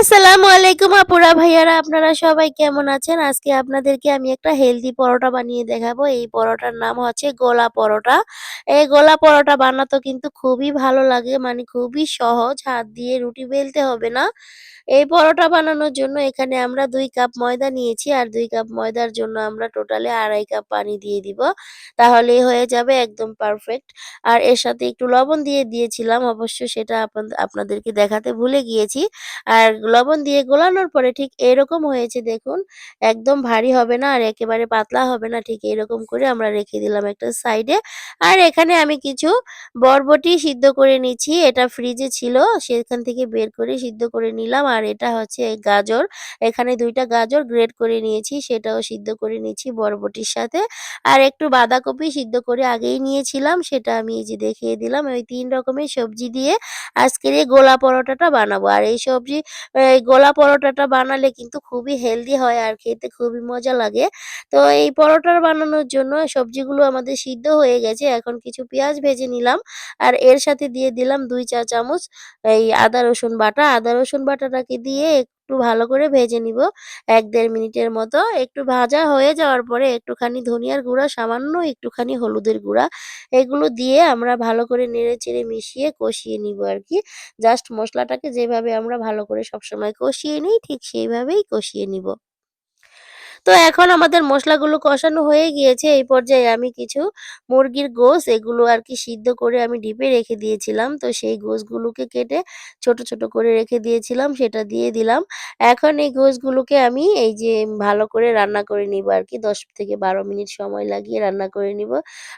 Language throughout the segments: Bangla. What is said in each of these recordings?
আসসালামু আলাইকুম আপুরা ভাইয়ারা, আপনারা সবাই কেমন আছেন? আজকে আপনাদেরকে আমি একটা হেলদি পরোটা বানিয়ে দেখাবো। এই পরোটার নাম হচ্ছে গোলা পরোটা। এই গোলা পরোটা বানাতে কিন্তু খুবই ভালো লাগে মানে খুবই সহজ। হাত দিয়ে রুটি বেলতে হবে না। এই পরোটা বানানোর জন্য এখানে আমরা দুই কাপ ময়দা নিয়েছি, আর দুই কাপ ময়দার জন্য আমরা টোটালি ২.৫ কাপ পানি দিয়ে দিব। তাহলে হয়ে যাবে একদম পারফেক্ট। আর এর সাথে একটু লবণ দিয়ে দিয়েছিলাম, অবশ্য সেটা আপনাদেরকে দেখাতে ভুলে গিয়েছি। আর লবণ দিয়ে গোলানোর পরে ঠিক এরকম হয়েছে দেখুন। একদম ভারী হবে না আর একেবারে পাতলা হবে না। ঠিক এরকম করে আমরা রেখে দিলাম একটা সাইডে। আর এখানে আমি কিছু বরবটি সিদ্ধ করে নিচ্ছি। এটা ফ্রিজে ছিল, সেখান থেকে বের করে সিদ্ধ করে নিলাম। আর এটা হচ্ছে গাজর। এখানে দুইটা গাজর গ্রেড করে নিয়েছি, সেটাও সিদ্ধ করে নিচ্ছি বরবটির সাথে। আর একটু বাঁধাকপি সিদ্ধ করে আগেই নিয়েছিলাম, সেটা আমি এই যে দেখিয়ে দিলাম। ওই তিন রকমের সবজি দিয়ে আজকের এই গোলা পরোটাটা বানাবো। আর এই সবজি এই গোলা পরোটাটা বানালে কিন্তু খুবই হেলদি হয় আর খেতে খুবই মজা লাগে। তো এই পরোটার বানানোর জন্য সবজিগুলো আমাদের সিদ্ধ হয়ে গেছে। এখন কিছু পেঁয়াজ ভেজে নিলাম। আর এর সাথে দিয়ে দিলাম দুই চা চামচ এই আদা রসুন বাটা। আদা রসুন বাটাটাকে দিয়ে একটু ভালো করে ভেজে নিব এক দেড় মিনিটের মতো। একটু ভাজা হয়ে যাওয়ার পরে একটুখানি ধনিয়ার গুঁড়া, সামান্য একটুখানি হলুদের গুঁড়া এগুলো দিয়ে আমরা ভালো করে নেড়ে-চেড়ে মিশিয়ে কষিয়ে নিব আর কি জাস্ট মশলাটাকে যেভাবে আমরা ভালো করে সবসময় কষিয়ে নিই ঠিক সেইভাবেই কষিয়ে নিব। তো এখন আমাদের মশলাগুলো কষানো হয়ে গিয়েছে। এই পর্যায়ে আমি কিছু মুরগির গোশ এগুলো আর কি সিদ্ধ করে আমি ডিপে রেখে দিয়েছিলাম। তো সেই গোশগুলোকে কেটে ছোট, ছোট করে রেখে দিয়েছিলাম সেটা দিয়ে দিলাম। এখন এই গোশগুলোকে আমি এই যে ভালো করে রান্না করে নিব আর কি দশ থেকে ১২ মিনিট সময় লাগিয়ে রান্না করে নিব।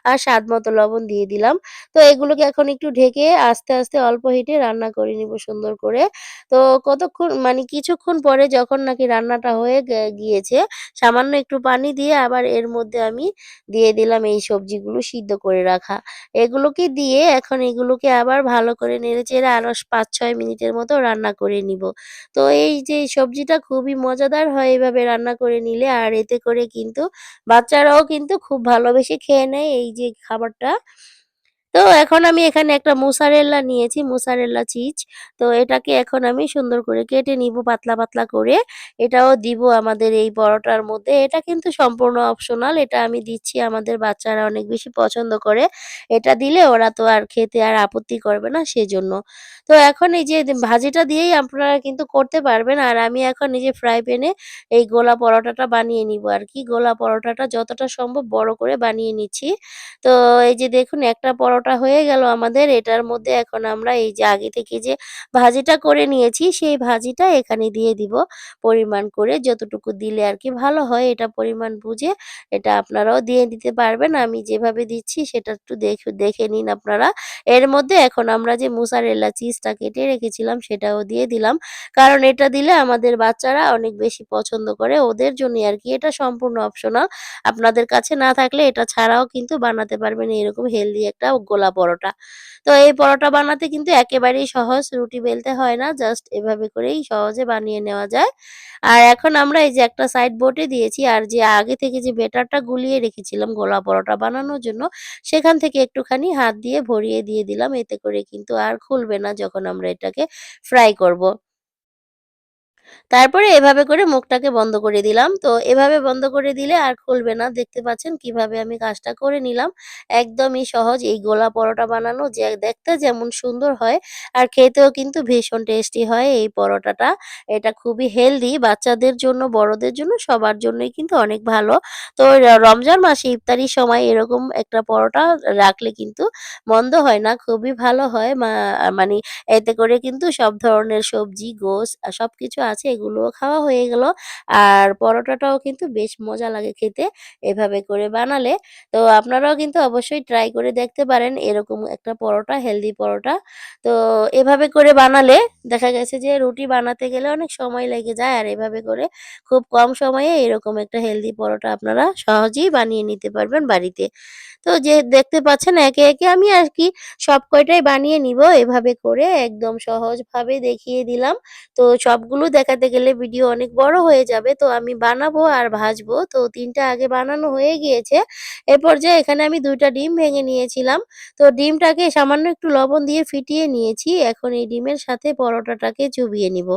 আর স্বাদ মতো লবণ দিয়ে দিলাম। তো এগুলোকে এখন একটু ঢেকে আস্তে, আস্তে অল্প হিটে রান্না করে নিব সুন্দর করে। তো কতক্ষণ মানে কিছুক্ষণ পরে যখন নাকি রান্নাটা হয়ে গিয়েছে সামান্য একটু পানি দিয়ে আবার এর মধ্যে আমি দিয়ে দিলাম এই সবজিগুলো সিদ্ধ করে রাখা। এগুলোকে দিয়ে এখন এগুলোকে আবার ভালো করে নেড়েচেড়ে আরও ৫-৬ মিনিটের মতো রান্না করে নিব। তো এই যে সবজিটা খুবই মজাদার হয় এভাবে রান্না করে নিলে, আর এতে করে কিন্তু বাচ্চারাও কিন্তু খুব ভালোবেসে খেয়ে নেয় এই যে খাবারটা। তো এখন আমি এখানে একটা মোজারেলা নিয়েছি, মোজারেলা চিজ। তো এটাকে এখন আমি সুন্দর করে কেটে নিব পাতলা, পাতলা করে। এটাও দিব আমাদের এই পরোটার মধ্যে। এটা কিন্তু সম্পূর্ণ অপশনাল। এটা আমি দিচ্ছি আমাদের বাচ্চারা অনেক বেশি পছন্দ করে। এটা দিলে ওরা তো আর খেতে আর আপত্তি করবে না সেজন্য। তো এখন এই যে ভাজিটা দিয়েই আপনারা কিন্তু করতে পারবেন। আর আমি এখন এই যে ফ্রাই প্যানে এই গোলা পরোটাটা বানিয়ে নিব আর কি গোলা পরোটাটা যতটা সম্ভব বড় করে বানিয়ে নিচ্ছি। তো এই যে দেখুন একটা পরোটা হয়ে গেল আমাদের। এটার মধ্যে এখন আমরা এই যে আগে থেকে যে ভাজিটা করে নিয়েছি, সেই ভাজিটা এখানে দিয়ে দিব পরিমাণ করে। যতটুকু দিলে আর কি ভালো হয়, এটা পরিমাণ বুঝে এটা আপনারাও দিয়ে দিতে পারবেন। আমি যেভাবে দিচ্ছি সেটা একটু দেখ, দেখে নিন আপনারা। এর মধ্যে এখন আমরা যে মোজারেলা চিজটা কেটে রেখেছিলাম সেটাও দিয়ে দিলাম। কারণ এটা দিলে আমাদের বাচ্চারা অনেক বেশি পছন্দ করে। ওদের জন্য আর কি এটা সম্পূর্ণ অপশনাল। আপনাদের কাছে না থাকলে এটা ছাড়াও কিন্তু বানাতে পারবেন এরকম হেলদি একটা গোলা পরোটা। তো এই পরোটা বানাতে কিন্তু একেবারেই সহজ। রুটি বেলতে হয় না। জাস্ট এভাবে করেই সহজে বানিয়ে নেওয়া যায়। আর এখন আমরা এই যে একটা সাইড বোর্ডে দিয়েছি, আর যে আগে থেকে যে ব্যাটারটা গুলিয়ে রেখেছিলাম গোলা পরোটা বানানোর জন্য, সেখান থেকে একটুখানি হাত দিয়ে ভরিয়ে দিয়ে দিলাম। এতে করে কিন্তু আর খুলবে না যখন আমরা এটাকে ফ্রাই করব। তারপরে এভাবে করে মুখটাকে বন্ধ করে দিলাম। তো এভাবে বন্ধ করে দিলে আর খুলবে না। দেখতে পাচ্ছেন কীভাবে আমি কাজটা করে নিলাম। একদমই সহজ এই গোলা পরোটা বানানো যে দেখতে যেমন সুন্দর হয় আর খেতেও কিন্তু ভীষণ টেস্টি হয় এই পরোটাটা। এটা খুবই হেলদি বাচ্চাদের জন্য, বড়দের জন্য সবার জন্যই কিন্তু অনেক ভালো। তো রমজান মাসে ইফতারির সময় এরকম একটা পরোটা রাখলে কিন্তু মন্দ হয় না। খুবই ভালো হয় মানি এতে করে কিন্তু সব ধরনের সবজি, গোস আ সবকিছু আছে এগুলোও খাওয়া হয়ে গেল। আর পরোটাটাও কিন্তু বেশ মজা লাগে খেতে এভাবে করে বানালে। তো আপনারাও কিন্তু অবশ্যই ট্রাই করে দেখতে পারেন এরকম একটা পরোটা, হেলদি পরোটা। তো এভাবে করে বানালে দেখা গেছে যে রুটি বানাতে গেলে অনেক সময় লেগে যায়। আর এভাবে করে খুব কম সময়ে এরকম একটা হেলদি পরোটা আপনারা সহজেই বানিয়ে নিতে পারবেন বাড়িতে। তো যে দেখতে পাচ্ছেন একে, একে আমি আর কি সব কয়টাই বানিয়ে নিব। এভাবে করে একদম সহজভাবে দেখিয়ে দিলাম। তো সবগুলো দেখা দেখাতে গেলে ভিডিও অনেক বড় হয়ে যাবে। তো আমি বানাবো আর ভাজবো। তো তিনটা আগে বানানো হয়ে গিয়েছে। এরপর যে এখানে আমি দুইটা ডিম ভেঙে নিয়েছিলাম। তো ডিমটাকে সামান্য একটু লবণ দিয়ে ফিটিয়ে নিয়েছি। এখন এই ডিমের সাথে পরোটাটাকে চুবিয়ে নিব।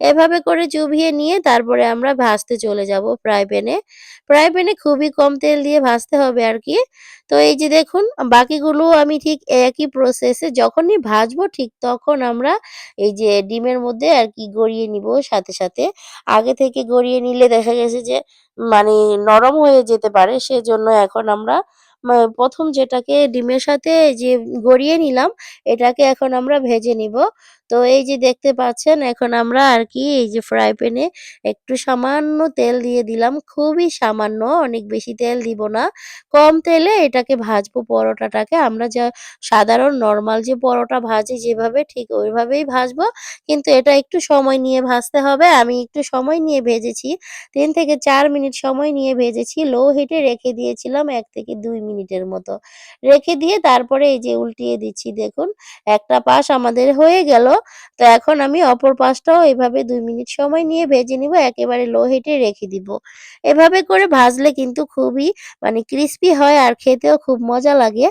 এভাবে করে চুবিয়ে নিয়ে তারপরে আমরা ভাজতে চলে যাব ফ্রাই প্যানে। ফ্রাই প্যানে খুবই কম তেল দিয়ে ভাজতে হবে আর কি। তো এই যে দেখুন, বাকিগুলো আমি ঠিক একই প্রসেসে যখনই ভাজবো ঠিক তখন আমরা এই যে ডিমের মধ্যে আর কি গড়িয়ে নিব সাথে সাথে। আগে থেকে গড়িয়ে নিলে দেখা গেছে যে মানে নরম হয়ে যেতে পারে, সেজন্য এখন আমরা প্রথম যেটাকে ডিমের সাথে যে গড়িয়ে নিলাম, এটাকে এখন আমরা ভেজে নিব। তো এই যে দেখতে পাচ্ছেন, এখন আমরা আর কি এই যে ফ্রাই প্যানে একটু সামান্য তেল দিয়ে দিলাম। খুবই সামান্য, অনেক বেশি তেল দিব না। কম তেলে এটাকে ভাজবো পরোটাটাকে। আমরা যা সাধারণ নর্মাল যে পরোটা ভাজি যেভাবে ঠিক ওইভাবেই ভাজবো। কিন্তু এটা একটু সময় নিয়ে ভাজতে হবে। আমি একটু সময় নিয়ে ভেজেছি। তিন থেকে চার মিনিট সময় নিয়ে ভেজেছি। লো হিটে রেখে দিয়েছিলাম এক থেকে ২ মিনিটের মতো। রেখে দিয়ে তারপরে এই যে উল্টিয়ে দিচ্ছি, দেখুন। একটা পাশ আমাদের হয়ে গেল। তো এখন আমি অপর পাশটাও এভাবে দুই মিনিট সময় নিয়ে ভেজে নিব। একেবারে লো হিটে রেখে দিব। এভাবে করে ভাজলে কিন্তু খুবই মানে ক্রিস্পি হয় আর খেতেও খুব মজা লাগে।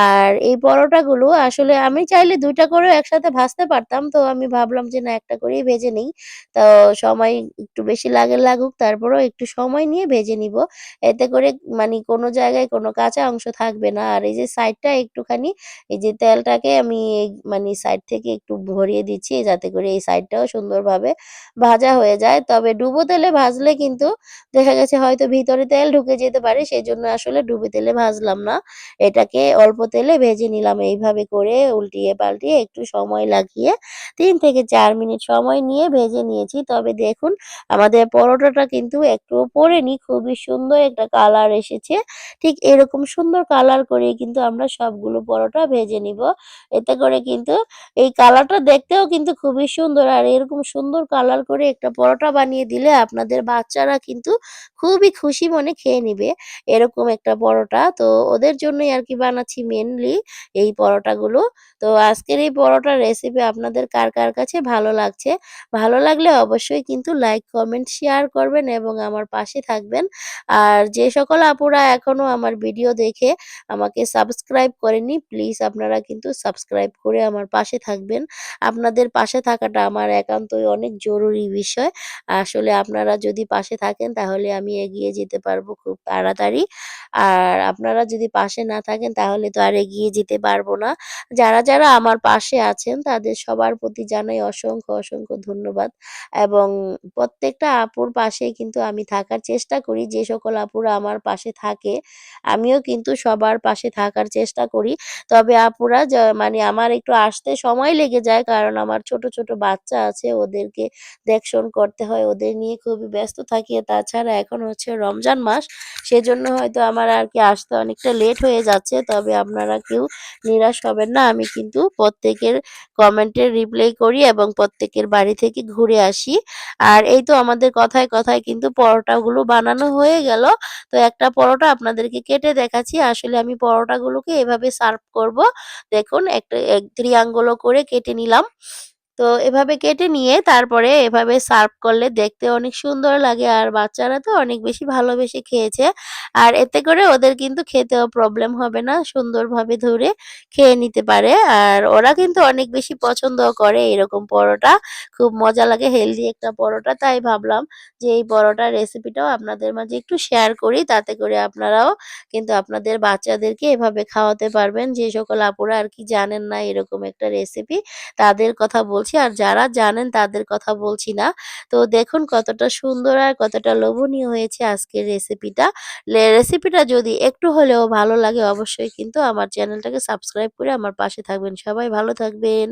আর এই পরোটাগুলো আসলে আমি চাইলে ২ টা করেও একসাথে ভাজতে পারতাম। তো আমি ভাবলাম যে না, একটা করেই ভেজে নেই। তো সময় একটু বেশি লাগে লাগুক, তারপরেও একটু সময় নিয়ে ভেজে নিব। এতে করে মানে কোনো জায়গায় কোনো কাঁচা অংশ থাকবে না। আর এই যে সাইডটা একটুখানি, এই যে তেলটাকে আমি মানে সাইড থেকে একটু ভরিয়ে দিচ্ছি, যাতে করে এই সাইডটাও সুন্দরভাবে ভাজা হয়ে যায়। তবে ডুবো তেলে ভাজলে কিন্তু দেখা গেছে হয়তো ভিতরে তেল ঢুকে যেতে পারে সেই জন্য আসলে ডুবো তেলে ভাজলাম না। এটাকে অল্প তেলে ভেজে নিলাম এইভাবে করে উল্টিয়ে পাল্টিয়ে একটু সময় লাগিয়ে তিন থেকে চার মিনিট সময় নিয়ে ভেজে নিয়েছি। তবে দেখুন, আমাদের পরোটাটা কিন্তু একটুও পোড়েনি। খুবই সুন্দর একটা কালার এসেছে। ঠিক এরকম সুন্দর কালার করে কিন্তু আমরা সবগুলো পরোটা ভেজে নিব। এতে করে কিন্তু এই কালারটা দেখতেও কিন্তু খুবই সুন্দর আর এরকম সুন্দর কালার করে একটা পরোটা বানিয়ে দিলে আপনাদের বাচ্চারা কিন্তু খুবই খুশি মনে খেয়ে নিবে। এরকম একটা পরোটা। তো ওদের জন্যই আর কি বানাচ্ছি মেনলি এই পরোটাগুলো। তো আজকের এই পরোটার রেসিপি আপনাদের কার, কার কাছে ভালো লাগছে? ভালো লাগলে অবশ্যই কিন্তু লাইক, কমেন্ট, শেয়ার করবেন এবং আমার পাশে থাকবেন। আর যে সকল আপুরা এখনও আমার ভিডিও দেখে আমাকে সাবস্ক্রাইব করেননি, প্লিজ আপনারা কিন্তু সাবস্ক্রাইব করে আমার পাশে থাকবেন। আপনাদের পাশে থাকাটা আমার একান্তই অনেক জরুরি বিষয়। আসলে আপনারা যদি পাশে থাকেন তাহলে আমি এগিয়ে যেতে পারব খুব তাড়াতাড়ি। আর আপনারা যদি পাশে না থাকেন তাহলে তো আর এগিয়ে যেতে পারব না। যারা, যারা আমার পাশে আছেন তাদের সবার প্রতি জানাই অসংখ্য, অসংখ্য ধন্যবাদ। এবং প্রত্যেকটা আপুর পাশে কিন্তু আমি থাকার চেষ্টা করি। যে সকল আপুরা আমার পাশে থাকে, আমিও কিন্তু সবার পাশে থাকার চেষ্টা করি। তবে আপুরা মানে আমার একটু আসতে সময় লেগে যায় কারণ আমার ছোট, ছোট বাচ্চা আছে ওদেরকে দেখশন করতে হয়। ওদের নিয়ে খুবই ব্যস্ত থাকি। তাছাড়া এখন হচ্ছে রমজান মাস। সেজন্য হয়তো আমার আর কি আসতে অনেকটা লেট হয়ে যাচ্ছে। তবে আপনারা কেউ নিরাশ হবেন না। আমি কিন্তু প্রত্যেকের কমেন্টের রিপ্লাই করি এবং প্রত্যেকের বাড়ি থেকে ঘুরে আসি। আর এই তো আমাদের কথায়, কথায় কিন্তু পরোটাগুলো বানানো হয়ে গেল। তো একটা পরোটা আপনাদেরকে কেটে দেখাচ্ছি। আসলে আমি পরোটাগুলোকে এভাবে সার্ভ করব। দেখুন একটা এক ত্রিয়াঙ্গুলো করে কেটে নিলাম। তো এভাবে কেটে নিয়ে তারপরে এভাবে সার্ভ করলে দেখতে অনেক সুন্দর লাগে আর বাচ্চারা তো অনেক বেশি ভালোবেসে খেয়েছে। আর এতে করে ওদের কিন্তু খেতেও প্রবলেম হবে না। সুন্দরভাবে ধরে খেয়ে নিতে পারে। আর ওরা কিন্তু অনেক বেশি পছন্দ করে এরকম পরোটা। খুব মজা লাগে হেলদি একটা পরোটা। তাই ভাবলাম যে এই পরোটার রেসিপিটাও আপনাদের মাঝে একটু শেয়ার করি। তাতে করে আপনারাও কিন্তু আপনাদের বাচ্চাদেরকে এভাবে খাওয়াতে পারবেন। যে সকল আপুরা আর কি জানেন না এরকম একটা রেসিপি তাদের কথা বলছি। আর যারা জানেন তাদের কথা বলছি না। তো দেখুন কতটা সুন্দর আর কতটা লোভনীয় হয়েছে আজকের রেসিপিটা। রেসিপিটা যদি একটু হলেও ভালো লাগে অবশ্যই কিন্তু আমার চ্যানেলটাকে সাবস্ক্রাইব করে আমার পাশে থাকবেন। সবাই ভালো থাকবেন।